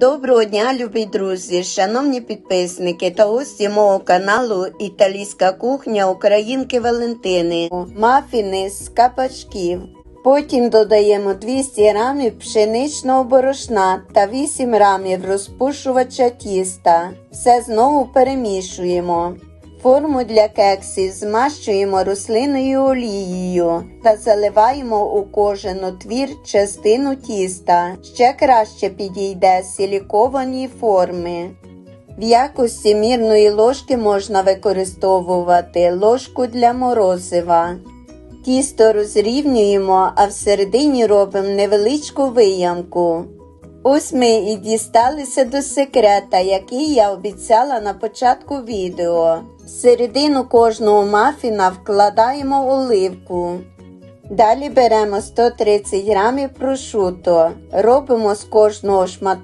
Доброго дня, любі друзі, шановні підписники та гості мого каналу Італійська кухня Українки Валентини. Мафіни з капачків. Потім додаємо 200 грамів пшеничного борошна та 8 грамів розпушувача тіста. Все знову перемішуємо. Форму для кексів змащуємо рослинною олією та заливаємо у кожен отвір частину тіста. Ще краще підійде силіковані форми. В якості мірної ложки можна використовувати ложку для морозива. Тісто розрівнюємо, а всередині робимо невеличку виямку. Ось ми і дісталися до секрета, який я обіцяла на початку відео. В середину кожного мафіна вкладаємо оливку. Далі беремо 130 грамів прошуто. Робимо з кожного шматочка